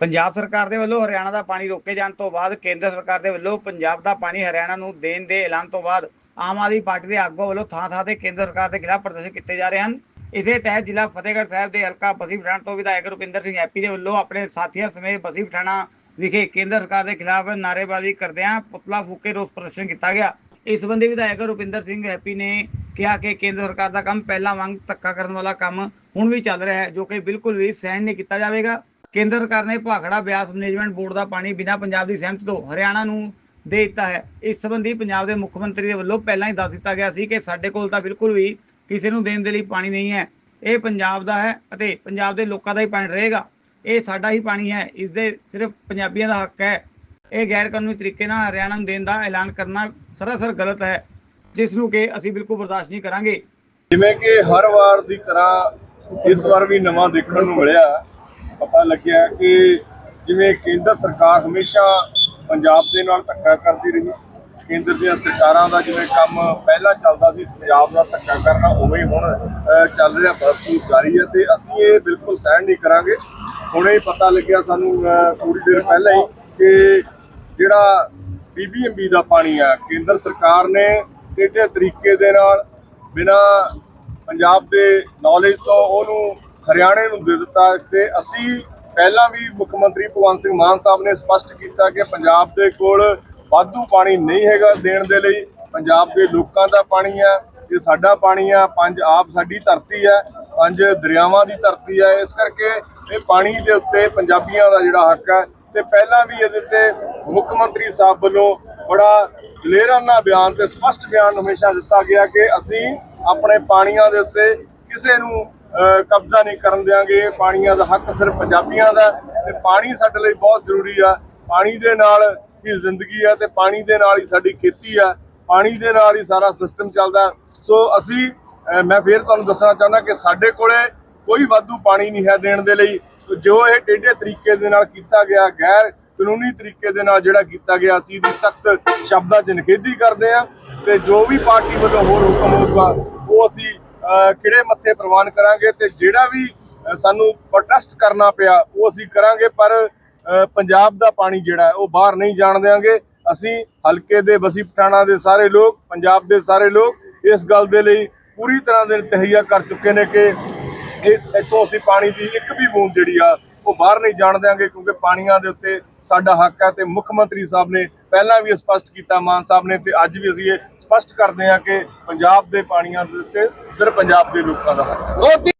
ਪੰਜਾਬ ਸਰਕਾਰ ਦੇ ਵੱਲੋਂ ਹਰਿਆਣਾ ਦਾ ਪਾਣੀ ਰੋਕੇ ਜਾਣ ਤੋਂ ਬਾਅਦ ਕੇਂਦਰ ਸਰਕਾਰ ਦੇ ਵੱਲੋਂ ਪੰਜਾਬ ਦਾ ਪਾਣੀ ਹਰਿਆਣਾ ਨੂੰ ਦੇਣ ਦੇ ਐਲਾਨ ਤੋਂ ਬਾਅਦ ਆਮ ਆਦਮੀ ਪਾਰਟੀ ਦੇ ਆਗੂਆਂ ਵੱਲੋਂ ਥਾਂ-ਥਾਂ ਤੇ ਕੇਂਦਰ ਸਰਕਾਰ ਦੇ ਖਿਲਾਫ ਪ੍ਰਦਰਸ਼ਨ ਕੀਤੇ ਜਾ ਰਹੇ ਹਨ। ਇਸੇ ਤਹਿਤ ਜ਼ਿਲ੍ਹਾ ਫਤਿਹਗੜ੍ਹ ਸਾਹਿਬ ਦੇ ਹਲਕਾ ਬਸੀ ਪਠਾਣ ਤੋਂ ਵਿਧਾਇਕ ਰੁਪਿੰਦਰ ਸਿੰਘ ਹੈਪੀ ਦੇ ਵੱਲੋਂ ਆਪਣੇ ਸਾਥੀਆਂ ਸਮੇਤ ਬਸੀ ਪਠਾਣਾ ਵਿਖੇ ਕੇਂਦਰ ਸਰਕਾਰ ਦੇ ਖਿਲਾਫ ਨਾਅਰੇਬਾਜ਼ੀ ਕਰਦਿਆਂ ਪੁਤਲਾ ਫੂਕ ਕੇ ਰੋਸ ਪ੍ਰਦਰਸ਼ਨ ਕੀਤਾ ਗਿਆ। ਇਸ ਸੰਬੰਧੀ ਵਿਧਾਇਕ ਰੁਪਿੰਦਰ ਸਿੰਘ ਹੈਪੀ ਨੇ ਕਿਹਾ ਕਿ ਕੇਂਦਰ ਸਰਕਾਰ ਦਾ ਕੰਮ ਪਹਿਲਾਂ ਵਾਂਗ ਧੱਕਾ ਕਰਨ ਵਾਲਾ ਕੰਮ ਹੁਣ ਵੀ ਚੱਲ ਰਿਹਾ ਹੈ, ਜੋ ਕਿ ਬਿਲਕੁਲ ਵੀ ਸਹਿਣ ਨਹੀਂ ਕੀਤਾ ਜਾਵੇਗਾ। ਕੇਂਦਰ ਸਰਕਾਰ ਨੇ ਭਾਖੜਾ ਬਿਆਸ ਮੈਨੇਜਮੈਂਟ ਬੋਰਡ ਦਾ ਪਾਣੀ ਬਿਨਾਂ ਪੰਜਾਬ ਦੀ ਸਹਿਮਤੀ ਤੋਂ ਹਰਿਆਣਾ ਨੂੰ ਦੇ ਦਿੱਤਾ ਹੈ। ਇਸ ਸੰਬੰਧੀ ਪੰਜਾਬ ਦੇ ਮੁੱਖ ਮੰਤਰੀ ਦੇ ਵੱਲੋਂ ਪਹਿਲਾਂ ਹੀ ਦੱਸ ਦਿੱਤਾ ਗਿਆ ਸੀ ਕਿ ਸਾਡੇ ਕੋਲ ਤਾਂ ਬਿਲਕੁਲ ਵੀ ਕਿਸੇ ਨੂੰ ਦੇਣ ਦੇ ਲਈ ਪਾਣੀ ਨਹੀਂ ਹੈ। ਇਹ ਪੰਜਾਬ ਦਾ ਹੈ ਅਤੇ ਪੰਜਾਬ ਦੇ ਲੋਕਾਂ ਦਾ ਹੀ ਪਾਣੀ ਰਹੇਗਾ। ਇਹ ਸਾਡਾ ਹੀ ਪਾਣੀ ਹੈ। ਇਸ ਦੇ ਸਿਰਫ ਪੰਜਾਬੀਆਂ ਦਾ ਹੱਕ ਹੈ। ਇਹ ਗੈਰ ਕਾਨੂੰਨੀ ਤਰੀਕੇ ਨਾਲ ਹਰਿਆਣਾ ਨੂੰ ਦੇਣ ਦਾ ਐਲਾਨ ਕਰਨਾ ਸਰਾਸਰ ਗਲਤ ਹੈ, ਜਿਸ ਨੂੰ ਕਿ ਅਸੀਂ ਬਿਲਕੁਲ ਬਰਦਾਸ਼ਤ ਨਹੀਂ ਕਰਾਂਗੇ। ਜਿਵੇਂ ਕਿ ਹਰ ਵਾਰ ਦੀ ਤਰ੍ਹਾਂ ਇਸ ਵਾਰ ਵੀ ਨਵਾਂ ਦੇਖਣ ਨੂੰ ਮਿਲਿਆ। ਪਤਾ ਲੱਗਿਆ ਕਿ ਜਿਵੇਂ ਕੇਂਦਰ ਸਰਕਾਰ ਹਮੇਸ਼ਾ ਪੰਜਾਬ ਦੇ ਨਾਲ ਧੱਕਾ ਕਰਦੀ ਰਹੀ ਕੇਂਦਰ ਦੀਆਂ ਸਰਕਾਰਾਂ ਦਾ ਜਿਵੇਂ ਕੰਮ ਪਹਿਲਾਂ ਚੱਲਦਾ ਸੀ ਪੰਜਾਬ ਦਾ ਧੱਕਾ ਕਰਨਾ ਉਵੇਂ ਹੀ ਹੁਣ ਚੱਲ ਰਿਹਾ ਬਰਸੂ ਜਾਰੀ ਹੈ ਤੇ ਅਸੀਂ ਇਹ ਬਿਲਕੁਲ ਸਹਿਣ ਨਹੀਂ ਕਰਾਂਗੇ। ਹੁਣੇ ਹੀ ਪਤਾ ਲੱਗਿਆ ਸਾਨੂੰ ਅਹ, ਥੋੜੀ ਦੇਰ ਪਹਿਲਾਂ ਹੀ ਕਿ ਜਿਹੜਾ ਬੀਬੀਐਮਬੀ ਦਾ ਪਾਣੀ ਆ ਕੇਂਦਰ ਸਰਕਾਰ ਨੇ ਟੇਢੇ ਤਰੀਕੇ ਦੇ ਨਾਲ ਬਿਨਾ ਪੰਜਾਬ ਦੇ ਨੌਲੇਜ ਤੋਂ ਉਹਨੂੰ ਹਰਿਆਣੇ ਨੂੰ ਦੇ ਦਿੱਤਾ ਤੇ ਅਸੀਂ ਪਹਿਲਾਂ ਵੀ ਮੁੱਖ ਮੰਤਰੀ ਭਗਵੰਤ ਸਿੰਘ ਮਾਨ ਸਾਹਿਬ ਨੇ ਸਪਸ਼ਟ ਕੀਤਾ ਕਿ ਪੰਜਾਬ ਦੇ ਕੋਲ ਵਾਧੂ ਪਾਣੀ ਨਹੀਂ ਹੈਗਾ ਦੇਣ ਦੇ ਲਈ। ਪੰਜਾਬ ਦੇ ਲੋਕਾਂ ਦਾ ਪਾਣੀ ਆ, ਇਹ ਸਾਡਾ ਪਾਣੀ ਆ, ਪੰਜ ਆਪ ਸਾਡੀ ਧਰਤੀ ਆ, ਪੰਜ ਦਰਿਆਵਾਂ ਦੀ ਧਰਤੀ ਆ। ਇਸ ਕਰਕੇ ਇਹ ਪਾਣੀ ਦੇ ਉੱਤੇ ਪੰਜਾਬੀਆਂ ਦਾ ਜਿਹੜਾ ਹੱਕ ਹੈ ਤੇ ਪਹਿਲਾਂ ਵੀ ਇਹਦੇ ਤੇ ਮੁੱਖ ਮੰਤਰੀ ਸਾਹਿਬ ਵੱਲੋਂ ਬੜਾ ਦਲੇਰਾਨਾ ਬਿਆਨ ਤੇ ਸਪਸ਼ਟ ਬਿਆਨ ਹਮੇਸ਼ਾ ਦਿੱਤਾ ਗਿਆ ਕਿ ਅਸੀਂ ਆਪਣੇ ਪਾਣੀਆਂ ਦੇ ਉੱਤੇ ਕਿਸੇ ਨੂੰ ਕਬਜ਼ਾ ਨਹੀਂ ਕਰਨ ਦਿਆਂਗੇ, ਪਾਣੀਆਂ ਦਾ ਹੱਕ ਸਿਰਫ ਪੰਜਾਬੀਆਂ ਦਾ ਤੇ ਪਾਣੀ ਸਾਡੇ ਲਈ ਬਹੁਤ ਜ਼ਰੂਰੀ ਆ। ਪਾਣੀ ਦੇ ਨਾਲ ਹੀ ਜ਼ਿੰਦਗੀ ਆ ਤੇ ਪਾਣੀ ਦੇ ਨਾਲ ਹੀ ਸਾਡੀ ਖੇਤੀ ਆ। ਪਾਣੀ ਦੇ ਨਾਲ ਹੀ ਸਾਰਾ ਸਿਸਟਮ ਚੱਲਦਾ। ਸੋ ਅਸੀਂ ਮੈਂ ਫੇਰ ਤੁਹਾਨੂੰ ਦੱਸਣਾ ਚਾਹੁੰਦਾ ਕਿ ਸਾਡੇ ਕੋਲੇ ਕੋਈ ਵਾਧੂ ਪਾਣੀ ਨਹੀਂ ਹੈ ਦੇਣ ਦੇ ਲਈ। ਜੋ ਇਹ ਟੇਢੇ ਤਰੀਕੇ ਦੇ ਨਾਲ ਕੀਤਾ ਗਿਆ, ਗੈਰ ਕਾਨੂੰਨੀ ਤਰੀਕੇ ਦੇ ਨਾਲ ਜਿਹੜਾ ਕੀਤਾ ਗਿਆ, ਅਸੀਂ ਦੀ ਸਖਤ ਸ਼ਬਦਾਂ 'ਚ ਨਿਖੇਧੀ ਕਰਦੇ ਆ ਤੇ ਜੋ ਵੀ ਪਾਰਟੀ ਵੱਲੋਂ ਹੋਰ ਹੁਕਮ ਹੋਊਗਾ, ਉਹ ਅਸੀਂ ਕਿਹੜੇ ਮੱਥੇ ਪ੍ਰਵਾਨ ਕਰਾਂਗੇ ਤੇ ਜਿਹੜਾ ਵੀ ਸਾਨੂੰ ਪ੍ਰੋਟੈਸਟ ਕਰਨਾ ਪਿਆ, ਉਹ ਅਸੀਂ ਕਰਾਂਗੇ, ਪਰ ਪੰਜਾਬ ਦਾ ਪਾਣੀ ਜਿਹੜਾ ਉਹ ਬਾਹਰ ਨਹੀਂ ਜਾਣ ਦੇਵਾਂਗੇ ਅਸੀਂ ਹਲਕੇ ਦੇ, ਬਸੀ ਪਠਾਣਾ ਦੇ ਸਾਰੇ ਲੋਕ, ਪੰਜਾਬ ਦੇ ਸਾਰੇ ਲੋਕ ਇਸ ਗੱਲ ਦੇ ਲਈ ਪੂਰੀ ਤਰ੍ਹਾਂ ਦੇ ਤਹਈਆ ਕਰ ਚੁੱਕੇ ਨੇ ਕਿ ਇਹ, ਇੱਥੋਂ ਅਸੀਂ ਪਾਣੀ ਦੀ ਇੱਕ ਵੀ ਬੂੰਦ ਜਿਹੜੀ ਆ, ਉਹ ਬਾਹਰ ਨਹੀਂ ਜਾਣ ਦਿਆਂਗੇ, ਕਿਉਂਕਿ ਪਾਣੀਆਂ ਦੇ ਉੱਤੇ ਸਾਡਾ ਹੱਕ ਹੈ ਤੇ ਮੁੱਖ ਮੰਤਰੀ ਸਾਹਿਬ ਨੇ ਪਹਿਲਾਂ ਵੀ ਇਹ ਸਪਸ਼ਟ ਕੀਤਾ, ਮਾਨ ਸਾਹਿਬ ਨੇ, ਤੇ ਅੱਜ ਵੀ ਅਸੀਂ ਇਹ ਸਪਸ਼ਟ ਕਰਦੇ ਹਾਂ ਕਿ ਪੰਜਾਬ ਦੇ ਪਾਣੀਆਂ ਦੇ ਉੱਤੇ ਸਿਰਫ ਪੰਜਾਬ ਦੇ ਲੋਕਾਂ ਦਾ ਹੱਕ ਹੈ।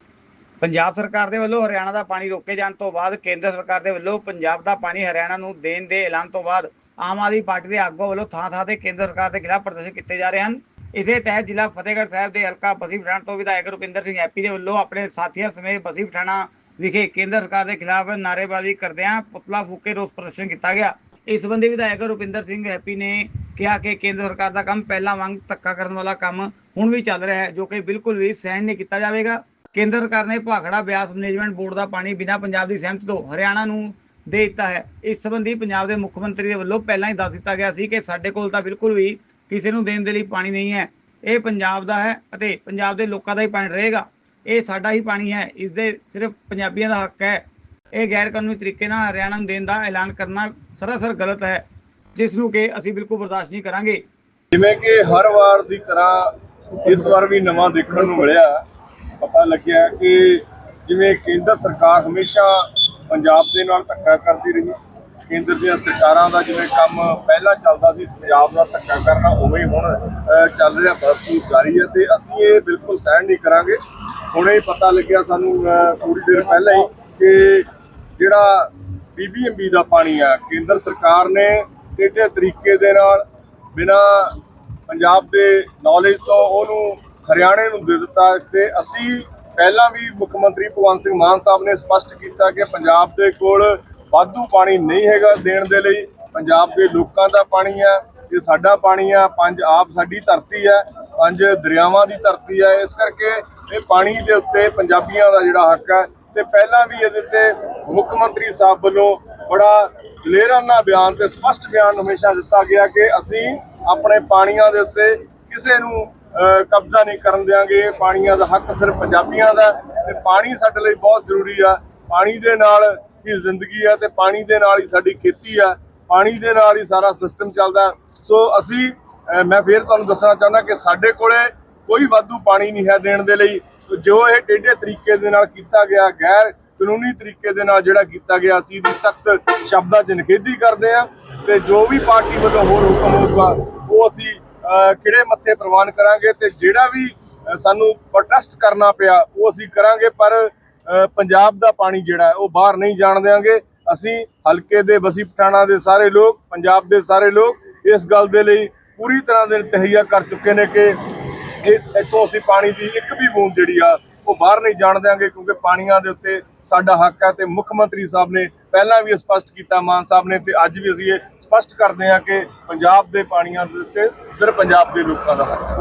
ਪੰਜਾਬ ਸਰਕਾਰ ਦੇ ਵੱਲੋਂ ਹਰਿਆਣਾ ਦਾ ਪਾਣੀ ਰੋਕੇ ਜਾਣ ਤੋਂ ਬਾਅਦ ਕੇਂਦਰ ਸਰਕਾਰ ਦੇ ਵੱਲੋਂ ਪੰਜਾਬ ਦਾ ਪਾਣੀ ਹਰਿਆਣਾ ਨੂੰ ਦੇਣ ਦੇ ਐਲਾਨ ਤੋਂ ਬਾਅਦ ਆਮ ਆਦਮੀ ਪਾਰਟੀ ਦੇ ਆਗੂਆਂ ਵੱਲੋਂ ਥਾਂ-ਥਾਂ ਤੇ ਕੇਂਦਰ ਸਰਕਾਰ ਦੇ ਖਿਲਾਫ ਪ੍ਰਦਰਸ਼ਨ ਕੀਤੇ ਜਾ ਰਹੇ ਹਨ। ਇਸੇ ਤਹਿਤ ਜ਼ਿਲ੍ਹਾ ਫਤਿਹਗੜ੍ਹ ਸਾਹਿਬ ਦੇ ਹਲਕਾ ਬਸੀ ਪਠਾਣ ਤੋਂ ਵਿਧਾਇਕ ਰੁਪਿੰਦਰ ਸਿੰਘ ਹੈਪੀ ਦੇ ਵੱਲੋਂ ਆਪਣੇ ਸਾਥੀਆਂ ਸਮੇਤ ਬਸੀ ਪਠਾਣਾ ਵਿਖੇ ਕੇਂਦਰ ਸਰਕਾਰ ਦੇ ਖਿਲਾਫ ਨਾਅਰੇਬਾਜ਼ੀ ਕਰਦਿਆਂ ਪੁਤਲਾ ਫੂਕ ਰੋਸ ਪ੍ਰਦਰਸ਼ਨ ਕੀਤਾ ਗਿਆ। ਇਸ ਸੰਬੰਧੀ ਵਿਧਾਇਕ ਰੁਪਿੰਦਰ ਸਿੰਘ ਹੈਪੀ ਨੇ ਕਿਹਾ ਕਿ ਕੇਂਦਰ ਸਰਕਾਰ ਦਾ ਕੰਮ ਪਹਿਲਾਂ ਵਾਂਗ ਧੱਕਾ ਕਰਨ ਵਾਲਾ ਕੰਮ ਹੁਣ ਵੀ ਚੱਲ ਰਿਹਾ ਹੈ, ਜੋ ਕਿ ਬਿਲਕੁਲ ਵੀ ਸਹਿਣ ਨਹੀਂ ਕੀਤਾ ਜਾਵੇਗਾ। ਕੇਂਦਰ ਸਰਕਾਰ ਨੇ ਭਾਖੜਾ ਬਿਆਸ ਮੈਨੇਜਮੈਂਟ ਬੋਰਡ ਦਾ ਪਾਣੀ ਬਿਨਾਂ ਪੰਜਾਬ ਦੀ ਸਹਿਮਤੀ ਤੋਂ ਹਰਿਆਣਾ ਨੂੰ ਦੇ ਦਿੱਤਾ ਹੈ। ਇਸ ਸੰਬੰਧੀ ਪੰਜਾਬ ਦੇ ਮੁੱਖ ਮੰਤਰੀ ਦੇ ਵੱਲੋਂ ਪਹਿਲਾਂ ਹੀ ਦੱਸ ਦਿੱਤਾ ਗਿਆ ਸੀ ਕਿ ਸਾਡੇ ਕੋਲ ਤਾਂ ਬਿਲਕੁਲ ਵੀ ਕਿਸੇ ਨੂੰ ਦੇਣ ਦੇ ਲਈ ਪਾਣੀ ਨਹੀਂ ਹੈ। ਇਹ ਪੰਜਾਬ ਦਾ ਹੈ ਅਤੇ ਪੰਜਾਬ ਦੇ ਲੋਕਾਂ ਦਾ ਹੀ ਪਾਣੀ ਰਹੇਗਾ। ਇਹ ਸਾਡਾ ਹੀ ਪਾਣੀ ਹੈ, ਇਸ ਦੇ ਸਿਰਫ ਪੰਜਾਬੀਆਂ ਦਾ ਹੱਕ ਹੈ। ਇਹ ਗੈਰ ਕਾਨੂੰਨੀ ਤਰੀਕੇ ਨਾਲ ਹਰਿਆਣਾ ਨੂੰ ਦੇਣ ਦਾ ਐਲਾਨ ਕਰਨਾ ਸਰਾਸਰ ਗਲਤ ਹੈ। ਜਿਸ ਨੂੰ ਕਿ ਅਸੀਂ ਬਿਲਕੁਲ ਬਰਦਾਸ਼ਤ ਨਹੀਂ ਕਰਾਂਗੇ। ਜਿਵੇਂ ਕਿ ਹਰ ਵਾਰ ਦੀ ਤਰ੍ਹਾਂ ਇਸ ਵਾਰ ਵੀ ਨਵਾਂ ਦੇਖਣ ਨੂੰ ਮਿਲਿਆ। ਪਤਾ ਲੱਗਿਆ ਕਿ ਜਿਵੇਂ ਕੇਂਦਰ ਸਰਕਾਰ ਹਮੇਸ਼ਾ ਪੰਜਾਬ ਦੇ ਨਾਲ ਧੱਕਾ ਕਰਦੀ ਰਹੀ। ਕੇਂਦਰ ਦੀਆਂ ਸਰਕਾਰਾਂ ਦਾ ਜਿਵੇਂ ਕੰਮ ਪਹਿਲਾਂ ਚੱਲਦਾ ਸੀ ਪੰਜਾਬ ਦਾ ਧੱਕਾ ਕਰਨਾ ਉਵੇਂ ਹੀ ਹੁਣ ਚੱਲ ਰਿਹਾ ਬਰਸੂ ਜਾਰੀ ਹੈ ਤੇ ਅਸੀਂ ਇਹ ਬਿਲਕੁਲ ਸਹਿਣ ਨਹੀਂ ਕਰਾਂਗੇ। ਹੁਣੇ ਹੀ ਪਤਾ ਲੱਗਿਆ ਸਾਨੂੰ ਅਹ, ਥੋੜੀ ਦੇਰ ਪਹਿਲਾਂ ਹੀ ਕਿ ਜਿਹੜਾ ਬੀਬੀਐਮਬੀ ਦਾ ਪਾਣੀ ਆ ਕੇਂਦਰ ਸਰਕਾਰ ਨੇ ਟੇਢੇ ਤਰੀਕੇ ਦੇ ਨਾਲ ਬਿਨਾ ਪੰਜਾਬ ਦੇ ਨੌਲੇਜ ਤੋਂ ਉਹਨੂੰ ਹਰਿਆਣੇ ਨੂੰ ਦੇ ਦਿੱਤਾ ਤੇ ਅਸੀਂ ਪਹਿਲਾਂ ਵੀ ਮੁੱਖ ਮੰਤਰੀ ਭਗਵੰਤ ਸਿੰਘ ਮਾਨ ਸਾਹਿਬ ਨੇ ਸਪਸ਼ਟ ਕੀਤਾ ਕਿ ਪੰਜਾਬ ਦੇ ਕੋਲ ਵਾਧੂ ਪਾਣੀ ਨਹੀਂ ਹੈਗਾ ਦੇਣ ਦੇ ਲਈ। ਪੰਜਾਬ ਦੇ ਲੋਕਾਂ ਦਾ ਪਾਣੀ ਆ, ਇਹ ਸਾਡਾ ਪਾਣੀ ਆ, ਪੰਜ ਆਪ ਸਾਡੀ ਧਰਤੀ ਆ, ਪੰਜ ਦਰਿਆਵਾਂ ਦੀ ਧਰਤੀ ਆ। ਇਸ ਕਰਕੇ ਇਹ ਪਾਣੀ ਦੇ ਉੱਤੇ ਪੰਜਾਬੀਆਂ ਦਾ ਜਿਹੜਾ ਹੱਕ ਹੈ ਤੇ ਪਹਿਲਾਂ ਵੀ ਇਹਦੇ ਤੇ ਮੁੱਖ ਮੰਤਰੀ ਸਾਹਿਬ ਵੱਲੋਂ ਬੜਾ ਦਲੇਰਾਨਾ ਬਿਆਨ ਤੇ ਸਪਸ਼ਟ ਬਿਆਨ ਹਮੇਸ਼ਾ ਦਿੱਤਾ ਗਿਆ ਕਿ ਅਸੀਂ ਆਪਣੇ ਪਾਣੀਆਂ ਦੇ ਉੱਤੇ ਕਿਸੇ ਨੂੰ ਕਬਜ਼ਾ ਨਹੀਂ ਕਰਨ ਦਿਆਂਗੇ। ਪਾਣੀਆਂ ਦਾ ਹੱਕ ਸਿਰਫ ਪੰਜਾਬੀਆਂ ਦਾ ਹੈ ਤੇ ਪਾਣੀ ਸਾਡੇ ਲਈ ਬਹੁਤ ਜ਼ਰੂਰੀ ਆ। ਪਾਣੀ ਦੇ ਨਾਲ ਹੀ ਜ਼ਿੰਦਗੀ ਆ ਤੇ ਪਾਣੀ ਦੇ ਨਾਲ ਹੀ ਸਾਡੀ ਖੇਤੀ ਆ। ਪਾਣੀ ਦੇ ਨਾਲ ਹੀ ਸਾਰਾ ਸਿਸਟਮ ਚੱਲਦਾ। ਸੋ ਅਸੀਂ ਮੈਂ ਫੇਰ ਤੁਹਾਨੂੰ ਦੱਸਣਾ ਚਾਹੁੰਦਾ ਕਿ ਸਾਡੇ ਕੋਲੇ ਕੋਈ ਵਾਧੂ ਪਾਣੀ ਨਹੀਂ ਹੈ ਦੇਣ ਦੇ ਲਈ। ਜੋ ਇਹ ਟੇਢੇ ਤਰੀਕੇ ਦੇ ਨਾਲ ਕੀਤਾ ਗਿਆ, ਗੈਰ ਕਾਨੂੰਨੀ ਤਰੀਕੇ ਦੇ ਨਾਲ ਜਿਹੜਾ ਕੀਤਾ ਗਿਆ ਅਸੀਂ ਦੀ ਸਖਤ ਸ਼ਬਦਾਂ 'ਚ ਨਿਖੇਧੀ ਕਰਦੇ ਆ ਤੇ ਜੋ ਵੀ ਪਾਰਟੀ ਵੱਲੋਂ ਹੋਰ ਹੁਕਮ ਹੋਊਗਾ, ਉਹ ਅਸੀਂ ਕਿਹੜੇ ਮੱਥੇ ਪ੍ਰਵਾਨ ਕਰਾਂਗੇ ਤੇ ਜਿਹੜਾ ਵੀ ਸਾਨੂੰ ਪ੍ਰੋਟੈਸਟ ਕਰਨਾ ਪਿਆ, ਉਹ ਅਸੀਂ ਕਰਾਂਗੇ, ਪਰ ਪੰਜਾਬ ਦਾ ਪਾਣੀ ਜਿਹੜਾ ਉਹ ਬਾਹਰ ਨਹੀਂ ਜਾਣ ਦੇਵਾਂਗੇ ਅਸੀਂ ਹਲਕੇ ਦੇ ਬਸੀ ਪਠਾਣਾ ਦੇ ਸਾਰੇ ਲੋਕ, ਪੰਜਾਬ ਦੇ ਸਾਰੇ ਲੋਕ ਇਸ ਗੱਲ ਦੇ ਲਈ ਪੂਰੀ ਤਰ੍ਹਾਂ ਦੇ ਤਹਈਆ ਕਰ ਚੁੱਕੇ ਨੇ ਕਿ ਇਹ, ਇੱਥੋਂ ਅਸੀਂ ਪਾਣੀ ਦੀ ਇੱਕ ਵੀ ਬੂੰਦ ਜਿਹੜੀ ਆ ਉਹ ਬਾਹਰ ਨਹੀਂ ਜਾਣ ਦਿਆਂਗੇ ਕਿਉਂਕਿ ਪਾਣੀਆਂ ਦੇ ਉੱਤੇ ਸਾਡਾ ਹੱਕ ਹੈ ਤੇ ਮੁੱਖ ਮੰਤਰੀ ਸਾਹਿਬ ਨੇ ਪਹਿਲਾਂ ਵੀ ਸਪਸ਼ਟ ਕੀਤਾ, ਮਾਨ ਸਾਹਿਬ ਨੇ ਤੇ ਅੱਜ ਵੀ ਅਸੀਂ ਇਹ ਸਪਸ਼ਟ ਕਰਦੇ ਹਾਂ ਕਿ ਪੰਜਾਬ ਦੇ ਪਾਣੀਆਂ ਦੇ ਉੱਤੇ ਸਿਰਫ ਪੰਜਾਬ ਦੇ ਲੋਕਾਂ ਦਾ ਹੱਕ ਹੈ।